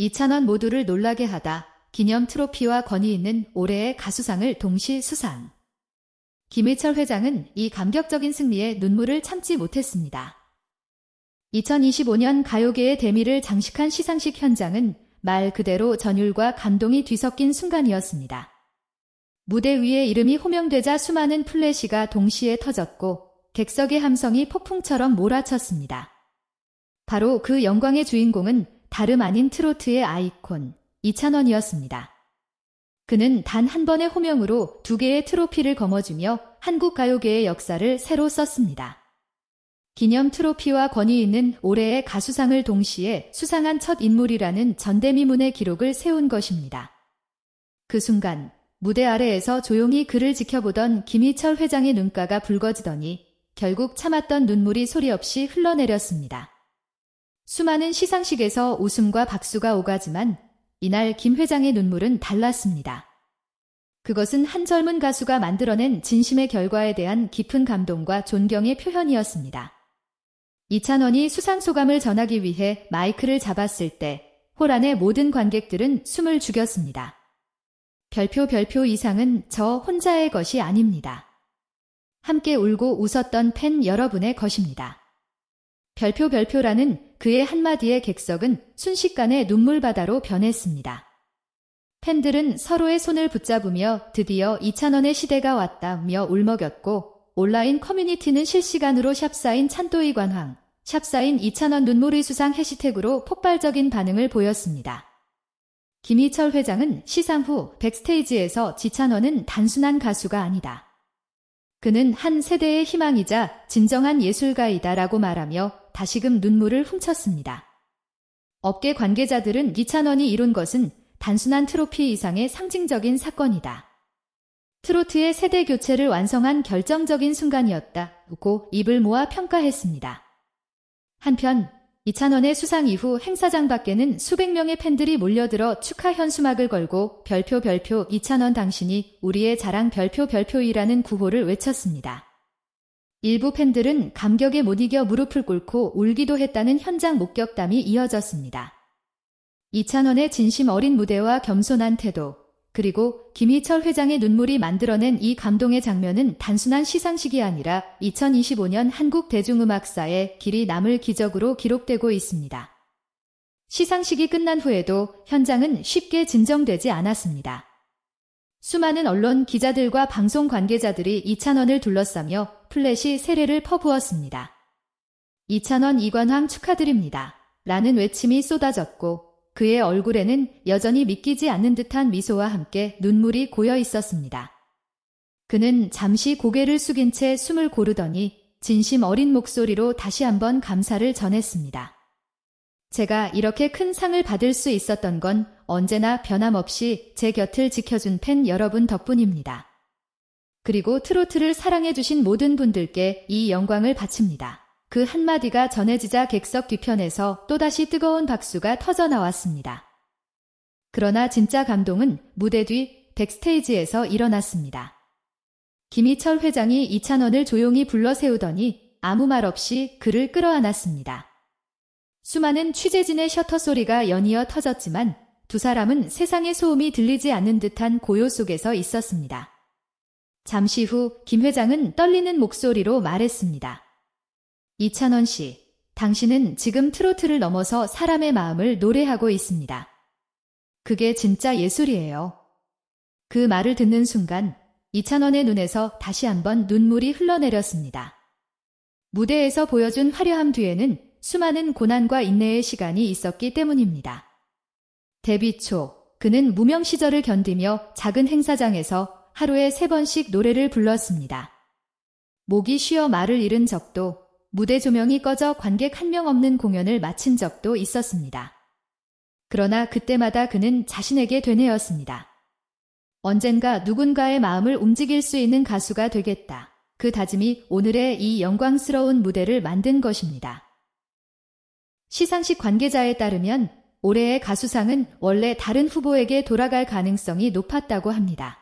이찬원 모두를 놀라게 하다 기념 트로피와 권위 있는 올해의 가수상을 동시 수상. 김희철 회장은 이 감격적인 승리에 눈물을 참지 못했습니다. 2025년 가요계의 대미를 장식한 시상식 현장은 말 그대로 전율과 감동이 뒤섞인 순간이었습니다. 무대 위에 이름이 호명되자 수많은 플래시가 동시에 터졌고 객석의 함성이 폭풍처럼 몰아쳤습니다. 바로 그 영광의 주인공은 다름 아닌 트로트의 아이콘 이찬원이었습니다. 그는 단 한 번의 호명으로 두 개의 트로피를 거머쥐며 한국 가요계의 역사를 새로 썼습니다. 기념 트로피와 권위 있는 올해의 가수상을 동시에 수상한 첫 인물이라는 전대미문의 기록을 세운 것입니다. 그 순간 무대 아래에서 조용히 그를 지켜보던 김희철 회장의 눈가가 붉어지더니 결국 참았던 눈물이 소리 없이 흘러내렸습니다. 수많은 시상식에서 웃음과 박수가 오가지만 이날 김 회장의 눈물은 달랐습니다. 그것은 한 젊은 가수가 만들어낸 진심의 결과에 대한 깊은 감동과 존경의 표현이었습니다. 이찬원이 수상 소감을 전하기 위해 마이크를 잡았을 때 호란의 모든 관객들은 숨을 죽였습니다. 별표 별표 이상은 저 혼자의 것이 아닙니다. 함께 울고 웃었던 팬 여러분의 것입니다. 별표 별표라는 그의 한마디의 객석은 순식간에 눈물바다로 변했습니다. 팬들은 서로의 손을 붙잡으며 드디어 2,000원의 시대가 왔다며 울먹였고 온라인 커뮤니티는 실시간으로 샵사인 찬또이 관황, 샵사인 2,000원 눈물의 수상 해시태그로 폭발적인 반응을 보였습니다. 김희철 회장은 시상 후 백스테이지에서 지찬원은 단순한 가수가 아니다. 그는 한 세대의 희망이자 진정한 예술가이다라고 말하며 다시금 눈물을 훔쳤습니다. 업계 관계자들은 이찬원이 이룬 것은 단순한 트로피 이상의 상징적인 사건이다. 트로트의 세대 교체를 완성한 결정적인 순간이었다고 입을 모아 평가했습니다. 한편 이찬원의 수상 이후 행사장 밖에는 수백 명의 팬들이 몰려들어 축하 현수막을 걸고 별표 별표 이찬원 당신이 우리의 자랑 별표 별표이라는 구호를 외쳤습니다. 일부 팬들은 감격에 못 이겨 무릎을 꿇고 울기도 했다는 현장 목격담이 이어졌습니다. 이찬원의 진심 어린 무대와 겸손한 태도, 그리고 김희철 회장의 눈물이 만들어낸 이 감동의 장면은 단순한 시상식이 아니라 2025년 한국 대중음악사에 길이 남을 기적으로 기록되고 있습니다. 시상식이 끝난 후에도 현장은 쉽게 진정되지 않았습니다. 수많은 언론 기자들과 방송 관계자들이 이찬원을 둘러싸며 플래시 세례를 퍼부었습니다. 이찬원 이관왕 축하드립니다. 라는 외침이 쏟아졌고 그의 얼굴에는 여전히 믿기지 않는 듯한 미소와 함께 눈물이 고여 있었습니다. 그는 잠시 고개를 숙인 채 숨을 고르더니 진심 어린 목소리로 다시 한번 감사를 전했습니다. 제가 이렇게 큰 상을 받을 수 있었던 건 언제나 변함없이 제 곁을 지켜준 팬 여러분 덕분입니다. 그리고 트로트를 사랑해주신 모든 분들께 이 영광을 바칩니다. 그 한마디가 전해지자 객석 뒤편에서 또다시 뜨거운 박수가 터져 나왔습니다. 그러나 진짜 감동은 무대 뒤 백스테이지에서 일어났습니다. 김희철 회장이 이찬원을 조용히 불러 세우더니 아무 말 없이 그를 끌어안았습니다. 수많은 취재진의 셔터 소리가 연이어 터졌지만 두 사람은 세상의 소음이 들리지 않는 듯한 고요 속에서 있었습니다. 잠시 후 김 회장은 떨리는 목소리로 말했습니다. 이찬원 씨, 당신은 지금 트로트를 넘어서 사람의 마음을 노래하고 있습니다. 그게 진짜 예술이에요. 그 말을 듣는 순간 이찬원의 눈에서 다시 한번 눈물이 흘러내렸습니다. 무대에서 보여준 화려함 뒤에는 수많은 고난과 인내의 시간이 있었기 때문입니다. 데뷔 초, 그는 무명 시절을 견디며 작은 행사장에서 하루에 세 번씩 노래를 불렀습니다. 목이 쉬어 말을 잃은 적도 무대 조명이 꺼져 관객 한 명 없는 공연을 마친 적도 있었습니다. 그러나 그때마다 그는 자신에게 되뇌었습니다. 언젠가 누군가의 마음을 움직일 수 있는 가수가 되겠다. 그 다짐이 오늘의 이 영광스러운 무대를 만든 것입니다. 시상식 관계자에 따르면 올해의 가수상은 원래 다른 후보에게 돌아갈 가능성이 높았다고 합니다.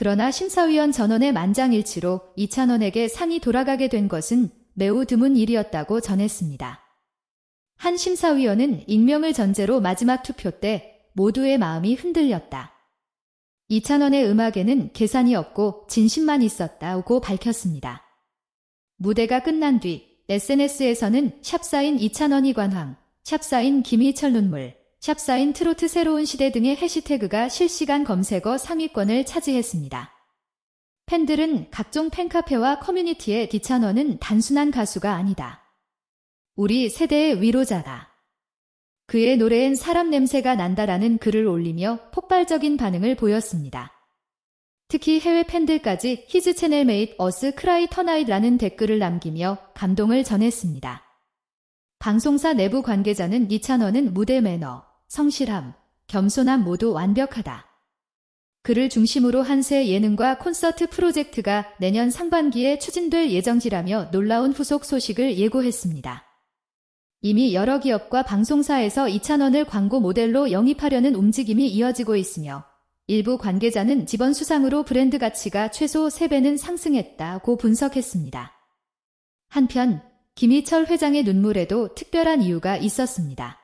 그러나 심사위원 전원의 만장일치로 이찬원에게 상이 돌아가게 된 것은 매우 드문 일이었다고 전했습니다. 한 심사위원은 익명을 전제로 마지막 투표 때 모두의 마음이 흔들렸다. 이찬원의 음악에는 계산이 없고 진심만 있었다고 밝혔습니다. 무대가 끝난 뒤 SNS에서는 샵사인 이찬원이 관황, 샵사인 김희철 눈물, 샵사인 트로트 새로운 시대 등의 해시태그가 실시간 검색어 상위권을 차지했습니다. 팬들은 각종 팬카페와 커뮤니티에 디찬원은 단순한 가수가 아니다. 우리 세대의 위로자다. 그의 노래엔 사람 냄새가 난다라는 글을 올리며 폭발적인 반응을 보였습니다. 특히 해외 팬들까지 히즈 채널 메이트 어스 크라이 터나잇라는 댓글을 남기며 감동을 전했습니다. 방송사 내부 관계자는 이찬원은 무대 매너, 성실함, 겸손함 모두 완벽하다. 그를 중심으로 한새 예능과 콘서트 프로젝트가 내년 상반기에 추진될 예정지라며 놀라운 후속 소식을 예고했습니다. 이미 여러 기업과 방송사에서 이찬원을 광고 모델로 영입하려는 움직임이 이어지고 있으며 일부 관계자는 지번 수상으로 브랜드 가치가 최소 3배는 상승했다고 분석했습니다. 한편 김희철 회장의 눈물에도 특별한 이유가 있었습니다.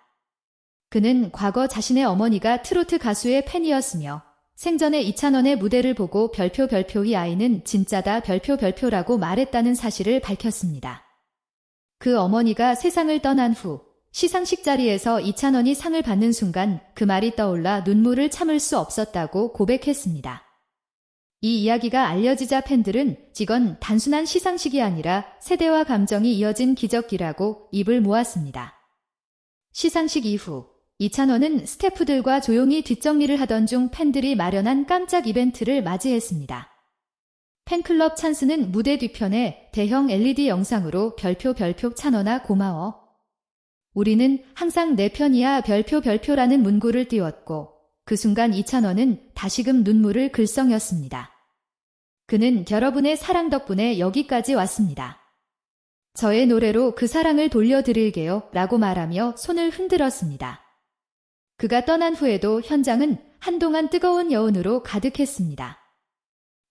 그는 과거 자신의 어머니가 트로트 가수의 팬이었으며 생전에 이찬원의 무대를 보고 별표 별표 이 아이는 진짜다 별표 별표라고 말했다는 사실을 밝혔습니다. 그 어머니가 세상을 떠난 후 시상식 자리에서 이찬원이 상을 받는 순간 그 말이 떠올라 눈물을 참을 수 없었다고 고백했습니다. 이 이야기가 알려지자 팬들은 직원 단순한 시상식이 아니라 세대와 감정이 이어진 기적기라고 입을 모았습니다. 시상식 이후 이찬원은 스태프들과 조용히 뒷정리를 하던 중 팬들이 마련한 깜짝 이벤트를 맞이했습니다. 팬클럽 찬스는 무대 뒤편에 대형 LED 영상으로 별표 별표 찬원아 고마워 우리는 항상 내 편이야 별표 별표라는 문구를 띄웠고 그 순간 이찬원은 다시금 눈물을 글썽였습니다. 그는 여러분의 사랑 덕분에 여기까지 왔습니다. 저의 노래로 그 사랑을 돌려드릴게요 라고 말하며 손을 흔들었습니다. 그가 떠난 후에도 현장은 한동안 뜨거운 여운으로 가득했습니다.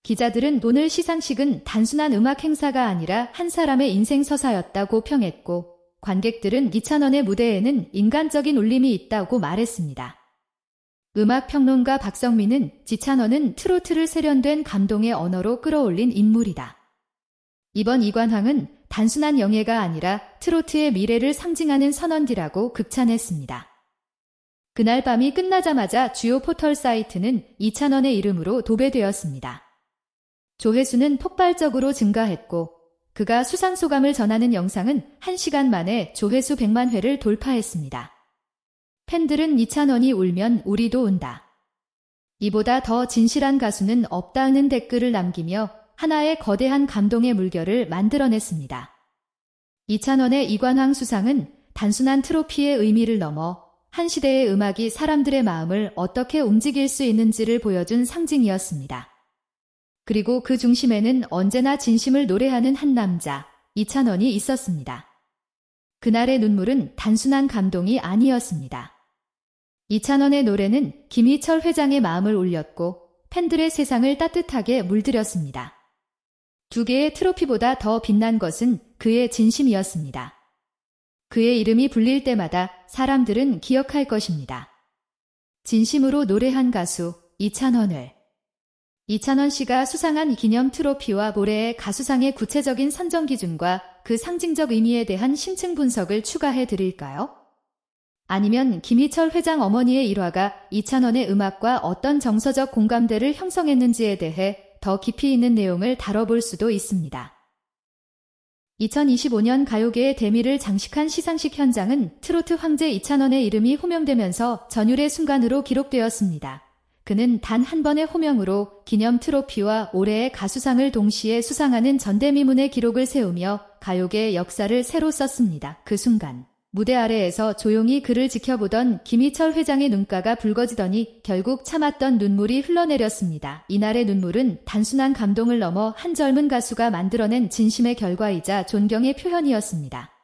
기자들은 오늘 시상식은 단순한 음악 행사가 아니라 한 사람의 인생 서사였다고 평했고 관객들은 이찬원의 무대에는 인간적인 울림이 있다고 말했습니다. 음악평론가 박성민은 지찬원은 트로트를 세련된 감동의 언어로 끌어올린 인물이다. 이번 이관왕은 단순한 영예가 아니라 트로트의 미래를 상징하는 선언지라고 극찬했습니다. 그날 밤이 끝나자마자 주요 포털 사이트는 이찬원의 이름으로 도배되었습니다. 조회수는 폭발적으로 증가했고 그가 수상 소감을 전하는 영상은 1시간 만에 조회수 100만 회를 돌파했습니다. 팬들은 이찬원이 울면 우리도 운다. 이보다 더 진실한 가수는 없다는 댓글을 남기며 하나의 거대한 감동의 물결을 만들어냈습니다. 이찬원의 이관왕 수상은 단순한 트로피의 의미를 넘어 한 시대의 음악이 사람들의 마음을 어떻게 움직일 수 있는지를 보여준 상징이었습니다. 그리고 그 중심에는 언제나 진심을 노래하는 한 남자, 이찬원이 있었습니다. 그날의 눈물은 단순한 감동이 아니었습니다. 이찬원의 노래는 김희철 회장의 마음을 울렸고 팬들의 세상을 따뜻하게 물들였습니다. 두 개의 트로피보다 더 빛난 것은 그의 진심이었습니다. 그의 이름이 불릴 때마다 사람들은 기억할 것입니다. 진심으로 노래한 가수 이찬원을 이찬원 씨가 수상한 기념 트로피와 모래의 가수상의 구체적인 선정 기준과 그 상징적 의미에 대한 심층 분석을 추가해 드릴까요? 아니면 김희철 회장 어머니의 일화가 이찬원의 음악과 어떤 정서적 공감대를 형성했는지에 대해 더 깊이 있는 내용을 다뤄볼 수도 있습니다. 2025년 가요계의 대미를 장식한 시상식 현장은 트로트 황제 이찬원의 이름이 호명되면서 전율의 순간으로 기록되었습니다. 그는 단 한 번의 호명으로 기념 트로피와 올해의 가수상을 동시에 수상하는 전대미문의 기록을 세우며 가요계의 역사를 새로 썼습니다. 그 순간 무대 아래에서 조용히 그를 지켜보던 김희철 회장의 눈가가 붉어지더니 결국 참았던 눈물이 흘러내렸습니다. 이날의 눈물은 단순한 감동을 넘어 한 젊은 가수가 만들어낸 진심의 결과이자 존경의 표현이었습니다.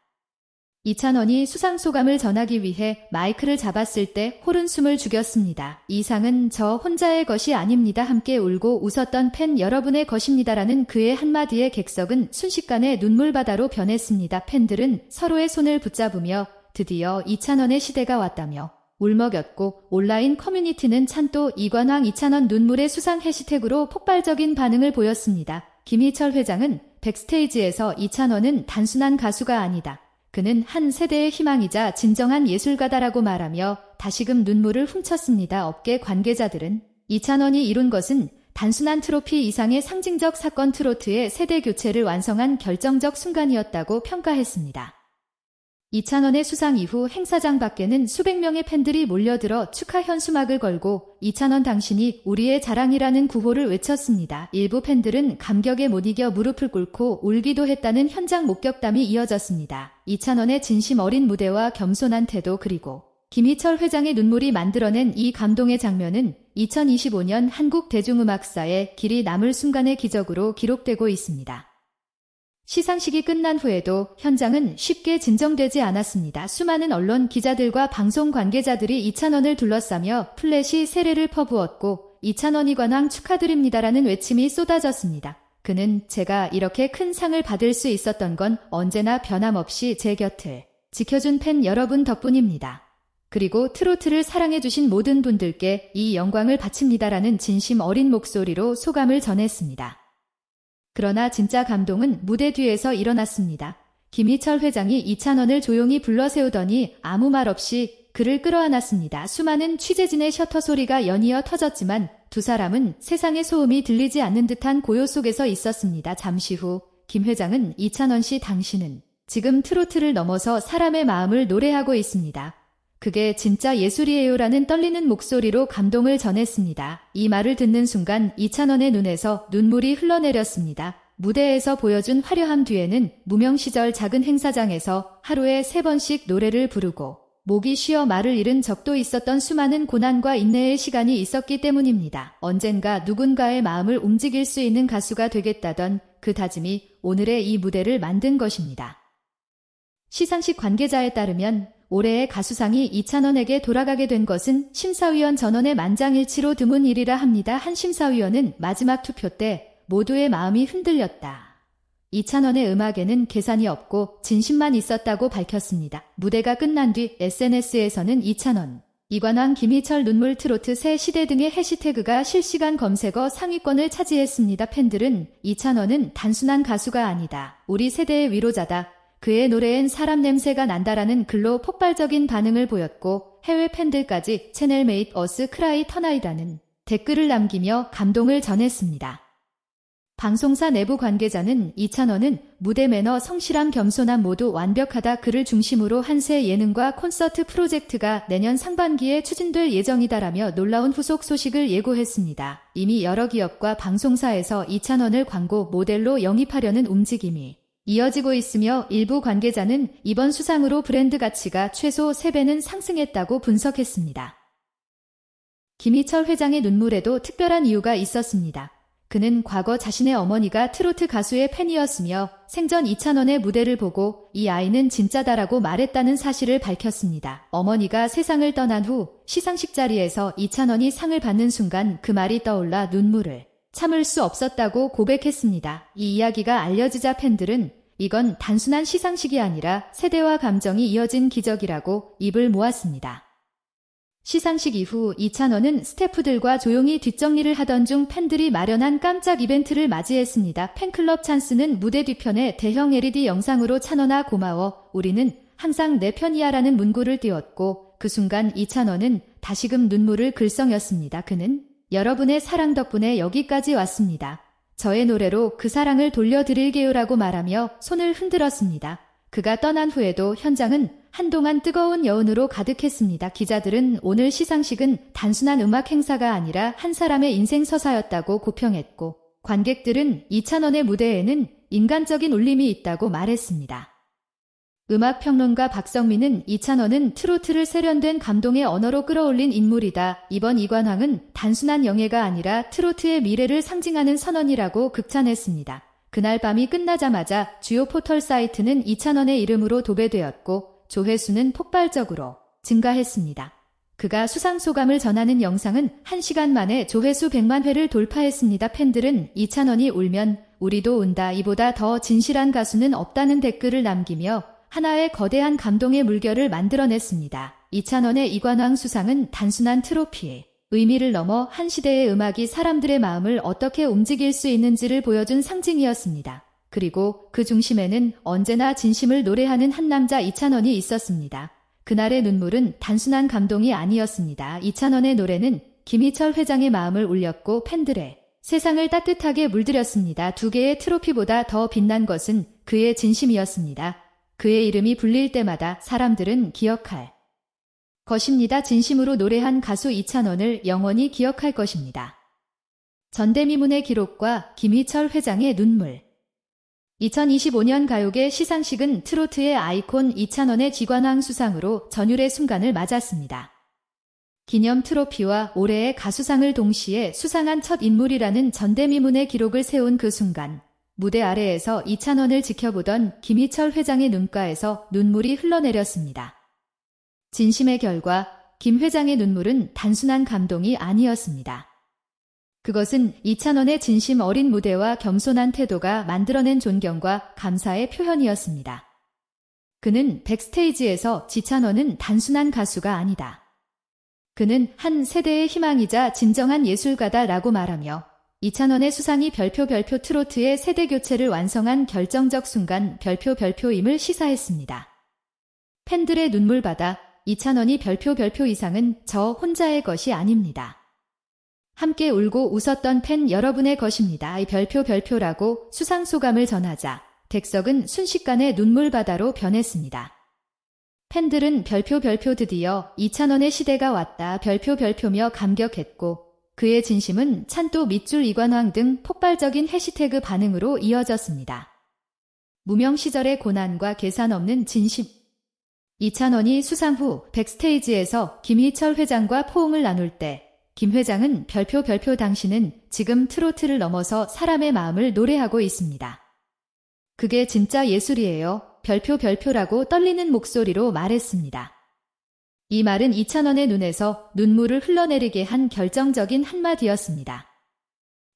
이찬원이 수상 소감을 전하기 위해 마이크를 잡았을 때 홀은 숨을 죽였습니다. 이상은 저 혼자의 것이 아닙니다. 함께 울고 웃었던 팬 여러분의 것입니다라는 그의 한마디의 객석은 순식간에 눈물바다로 변했습니다. 팬들은 서로의 손을 붙잡으며 드디어 이찬원의 시대가 왔다며 울먹였고 온라인 커뮤니티는 찬또 이관왕 이찬원 눈물의 수상 해시태그로 폭발적인 반응을 보였습니다. 김희철 회장은 백스테이지에서 이찬원은 단순한 가수가 아니다. 그는 한 세대의 희망이자 진정한 예술가다라고 말하며 다시금 눈물을 훔쳤습니다. 업계 관계자들은 이찬원이 이룬 것은 단순한 트로피 이상의 상징적 사건 트로트의 세대 교체를 완성한 결정적 순간이었다고 평가했습니다. 이찬원의 수상 이후 행사장 밖에는 수백 명의 팬들이 몰려들어 축하 현수막을 걸고 이찬원 당신이 우리의 자랑이라는 구호를 외쳤습니다. 일부 팬들은 감격에 못 이겨 무릎을 꿇고 울기도 했다는 현장 목격담이 이어졌습니다. 이찬원의 진심 어린 무대와 겸손한 태도 그리고 김희철 회장의 눈물이 만들어낸 이 감동의 장면은 2025년 한국 대중음악사에 길이 남을 순간의 기적으로 기록되고 있습니다. 시상식이 끝난 후에도 현장은 쉽게 진정되지 않았습니다. 수많은 언론 기자들과 방송 관계자들이 이찬원을 둘러싸며 플래시 세례를 퍼부었고 이찬원이 관왕 축하드립니다라는 외침이 쏟아졌습니다. 그는 제가 이렇게 큰 상을 받을 수 있었던 건 언제나 변함없이 제 곁을 지켜준 팬 여러분 덕분입니다. 그리고 트로트를 사랑해주신 모든 분들께 이 영광을 바칩니다라는 진심 어린 목소리로 소감을 전했습니다. 그러나 진짜 감동은 무대 뒤에서 일어났습니다. 김희철 회장이 이찬원을 조용히 불러 세우더니 아무 말 없이 그를 끌어안았습니다. 수많은 취재진의 셔터 소리가 연이어 터졌지만 두 사람은 세상의 소음이 들리지 않는 듯한 고요 속에서 있었습니다. 잠시 후 김 회장은 이찬원 씨 당신은 지금 트로트를 넘어서 사람의 마음을 노래하고 있습니다. 그게 진짜 예술이에요라는 떨리는 목소리로 감동을 전했습니다. 이 말을 듣는 순간 이찬원의 눈에서 눈물이 흘러내렸습니다. 무대에서 보여준 화려함 뒤에는 무명 시절 작은 행사장에서 하루에 세 번씩 노래를 부르고 목이 쉬어 말을 잃은 적도 있었던 수많은 고난과 인내의 시간이 있었기 때문입니다. 언젠가 누군가의 마음을 움직일 수 있는 가수가 되겠다던 그 다짐이 오늘의 이 무대를 만든 것입니다. 시상식 관계자에 따르면 올해의 가수상이 이찬원에게 돌아가게 된 것은 심사위원 전원의 만장일치로 드문 일이라 합니다. 한 심사위원은 마지막 투표 때 모두의 마음이 흔들렸다. 이찬원의 음악에는 계산이 없고 진심만 있었다고 밝혔습니다. 무대가 끝난 뒤 SNS에서는 이찬원, 이관왕 김희철 눈물 트로트 새 시대 등의 해시태그가 실시간 검색어 상위권을 차지했습니다. 팬들은 이찬원은 단순한 가수가 아니다. 우리 세대의 위로자다. 그의 노래엔 사람 냄새가 난다라는 글로 폭발적인 반응을 보였고 해외 팬들까지 채널 메이트 어스 크라이 터나이다는 댓글을 남기며 감동을 전했습니다. 방송사 내부 관계자는 이찬원은 무대 매너 성실함 겸손함 모두 완벽하다 그를 중심으로 한새 예능과 콘서트 프로젝트가 내년 상반기에 추진될 예정이다라며 놀라운 후속 소식을 예고했습니다. 이미 여러 기업과 방송사에서 이찬원을 광고 모델로 영입하려는 움직임이 이어지고 있으며 일부 관계자는 이번 수상으로 브랜드 가치가 최소 3배는 상승했다고 분석했습니다. 김희철 회장의 눈물에도 특별한 이유가 있었습니다. 그는 과거 자신의 어머니가 트로트 가수의 팬이었으며 생전 이찬원의 무대를 보고 이 아이는 진짜다라고 말했다는 사실을 밝혔습니다. 어머니가 세상을 떠난 후 시상식 자리에서 이찬원이 상을 받는 순간 그 말이 떠올라 눈물을 참을 수 없었다고 고백했습니다. 이 이야기가 알려지자 팬들은 이건 단순한 시상식이 아니라 세대와 감정이 이어진 기적이라고 입을 모았습니다. 시상식 이후 이찬원은 스태프들과 조용히 뒷정리를 하던 중 팬들이 마련한 깜짝 이벤트를 맞이했습니다. 팬클럽 찬스는 무대 뒤편에 대형 LED 영상으로 찬원아 고마워 우리는 항상 내 편이야라는 문구를 띄웠고 그 순간 이찬원은 다시금 눈물을 글썽였습니다. 그는 여러분의 사랑 덕분에 여기까지 왔습니다. 저의 노래로 그 사랑을 돌려드릴게요라고 말하며 손을 흔들었습니다. 그가 떠난 후에도 현장은 한동안 뜨거운 여운으로 가득했습니다. 기자들은 오늘 시상식은 단순한 음악 행사가 아니라 한 사람의 인생 서사였다고 고평했고 관객들은 이찬원의 무대에는 인간적인 울림이 있다고 말했습니다. 음악평론가 박성민은 이찬원은 트로트를 세련된 감동의 언어로 끌어올린 인물이다. 이번 이관왕은 단순한 영예가 아니라 트로트의 미래를 상징하는 선언이라고 극찬했습니다. 그날 밤이 끝나자마자 주요 포털 사이트는 이찬원의 이름으로 도배되었고 조회수는 폭발적으로 증가했습니다. 그가 수상 소감을 전하는 영상은 1시간 만에 조회수 100만 회를 돌파했습니다. 팬들은 이찬원이 울면 우리도 운다 이보다 더 진실한 가수는 없다는 댓글을 남기며 하나의 거대한 감동의 물결을 만들어냈습니다. 이찬원의 이관왕 수상은 단순한 트로피에 의미를 넘어 한 시대의 음악이 사람들의 마음을 어떻게 움직일 수 있는지를 보여준 상징이었습니다. 그리고 그 중심에는 언제나 진심을 노래하는 한 남자 이찬원이 있었습니다. 그날의 눈물은 단순한 감동이 아니었습니다. 이찬원의 노래는 김희철 회장의 마음을 울렸고 팬들의 세상을 따뜻하게 물들였습니다. 두 개의 트로피보다 더 빛난 것은 그의 진심이었습니다. 그의 이름이 불릴 때마다 사람들은 기억할 것입니다. 진심으로 노래한 가수 이찬원을 영원히 기억할 것입니다. 전대미문의 기록과 김희철 회장의 눈물 2025년 가요계 시상식은 트로트의 아이콘 이찬원의 지관왕 수상으로 전율의 순간을 맞았습니다. 기념 트로피와 올해의 가수상을 동시에 수상한 첫 인물이라는 전대미문의 기록을 세운 그 순간 무대 아래에서 이찬원을 지켜보던 김희철 회장의 눈가에서 눈물이 흘러내렸습니다. 진심의 결과 김 회장의 눈물은 단순한 감동이 아니었습니다. 그것은 이찬원의 진심 어린 무대와 겸손한 태도가 만들어낸 존경과 감사의 표현이었습니다. 그는 백스테이지에서 지찬원은 단순한 가수가 아니다. 그는 한 세대의 희망이자 진정한 예술가다라고 말하며 이찬원의 수상이 별표 별표 트로트의 세대 교체를 완성한 결정적 순간 별표 별표임을 시사했습니다. 팬들의 눈물바다 이찬원이 별표 별표 이상은 저 혼자의 것이 아닙니다. 함께 울고 웃었던 팬 여러분의 것입니다. 이 별표 별표라고 수상 소감을 전하자 덱석은 순식간에 눈물바다로 변했습니다. 팬들은 별표 별표 드디어 이찬원의 시대가 왔다 별표 별표며 감격했고 그의 진심은 찬또 밑줄 이관왕 등 폭발적인 해시태그 반응으로 이어졌습니다. 무명 시절의 고난과 계산 없는 진심 이찬원이 수상 후 백스테이지에서 김희철 회장과 포옹을 나눌 때 김 회장은 별표 별표 당신은 지금 트로트를 넘어서 사람의 마음을 노래하고 있습니다. 그게 진짜 예술이에요. 별표 별표라고 떨리는 목소리로 말했습니다. 이 말은 이찬원의 눈에서 눈물을 흘러내리게 한 결정적인 한마디였습니다.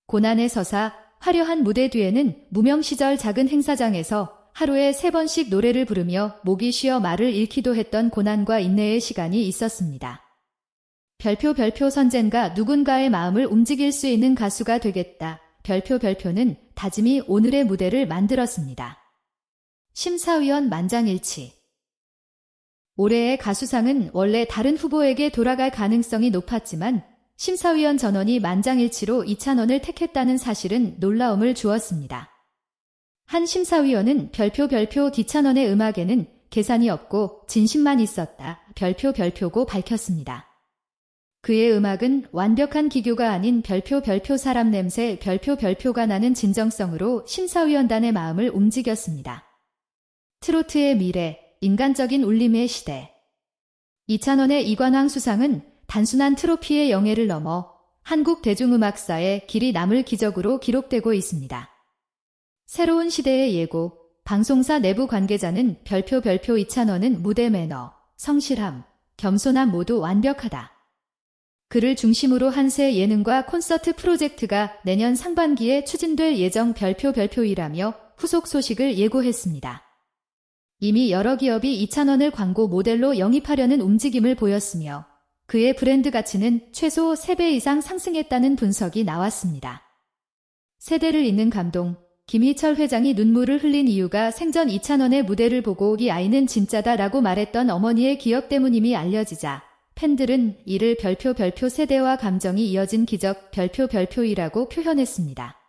고난의 서사, 화려한 무대 뒤에는 무명 시절 작은 행사장에서 하루에 세 번씩 노래를 부르며 목이 쉬어 말을 잃기도 했던 고난과 인내의 시간이 있었습니다. 별표 별표 선젠가 누군가의 마음을 움직일 수 있는 가수가 되겠다. 별표 별표는 다짐이 오늘의 무대를 만들었습니다. 심사위원 만장일치 올해의 가수상은 원래 다른 후보에게 돌아갈 가능성이 높았지만 심사위원 전원이 만장일치로 이찬원을 택했다는 사실은 놀라움을 주었습니다. 한 심사위원은 별표 별표 디찬원의 음악에는 계산이 없고 진심만 있었다. 별표 별표고 밝혔습니다. 그의 음악은 완벽한 기교가 아닌 별표 별표 사람 냄새 별표 별표가 나는 진정성으로 심사위원단의 마음을 움직였습니다. 트로트의 미래, 인간적인 울림의 시대. 이찬원의 이관왕 수상은 단순한 트로피의 영예를 넘어 한국 대중음악사의 길이 남을 기적으로 기록되고 있습니다. 새로운 시대의 예고, 방송사 내부 관계자는 별표 별표 이찬원은 무대 매너, 성실함, 겸손함 모두 완벽하다. 그를 중심으로 한새 예능과 콘서트 프로젝트가 내년 상반기에 추진될 예정 별표 별표이라며 후속 소식을 예고했습니다. 이미 여러 기업이 이찬원을 광고 모델로 영입하려는 움직임을 보였으며 그의 브랜드 가치는 최소 3배 이상 상승했다는 분석이 나왔습니다. 세대를 잇는 감동, 김희철 회장이 눈물을 흘린 이유가 생전 이찬원의 무대를 보고 이 아이는 진짜다 라고 말했던 어머니의 기억 때문임이 알려지자 팬들은 이를 별표 별표 세대와 감정이 이어진 기적 별표 별표이라고 표현했습니다.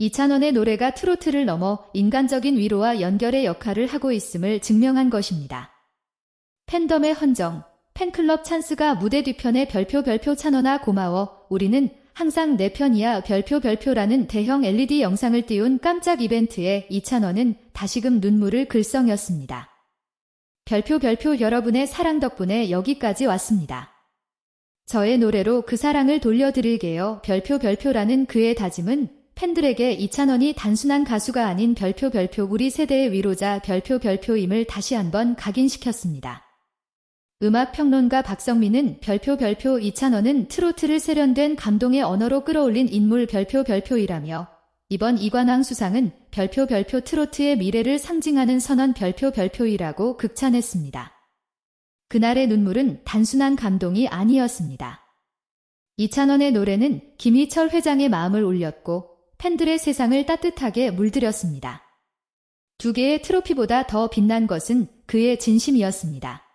이찬원의 노래가 트로트를 넘어 인간적인 위로와 연결의 역할을 하고 있음을 증명한 것입니다. 팬덤의 헌정, 팬클럽 찬스가 무대 뒤편에 별표 별표 찬원아 고마워 우리는 항상 내 편이야 별표 별표라는 대형 LED 영상을 띄운 깜짝 이벤트에 이찬원은 다시금 눈물을 글썽였습니다. 별표 별표 여러분의 사랑 덕분에 여기까지 왔습니다. 저의 노래로 그 사랑을 돌려드릴게요. 별표 별표라는 그의 다짐은 팬들에게 이찬원이 단순한 가수가 아닌 별표 별표 우리 세대의 위로자 별표 별표임을 다시 한번 각인시켰습니다. 음악평론가 박성민은 별표 별표 이찬원은 트로트를 세련된 감동의 언어로 끌어올린 인물 별표 별표이라며 이번 이관왕 수상은 별표 별표 트로트의 미래를 상징하는 선언 별표 별표이라고 극찬했습니다. 그날의 눈물은 단순한 감동이 아니었습니다. 이찬원의 노래는 김희철 회장의 마음을 울렸고 팬들의 세상을 따뜻하게 물들였습니다. 두 개의 트로피보다 더 빛난 것은 그의 진심이었습니다.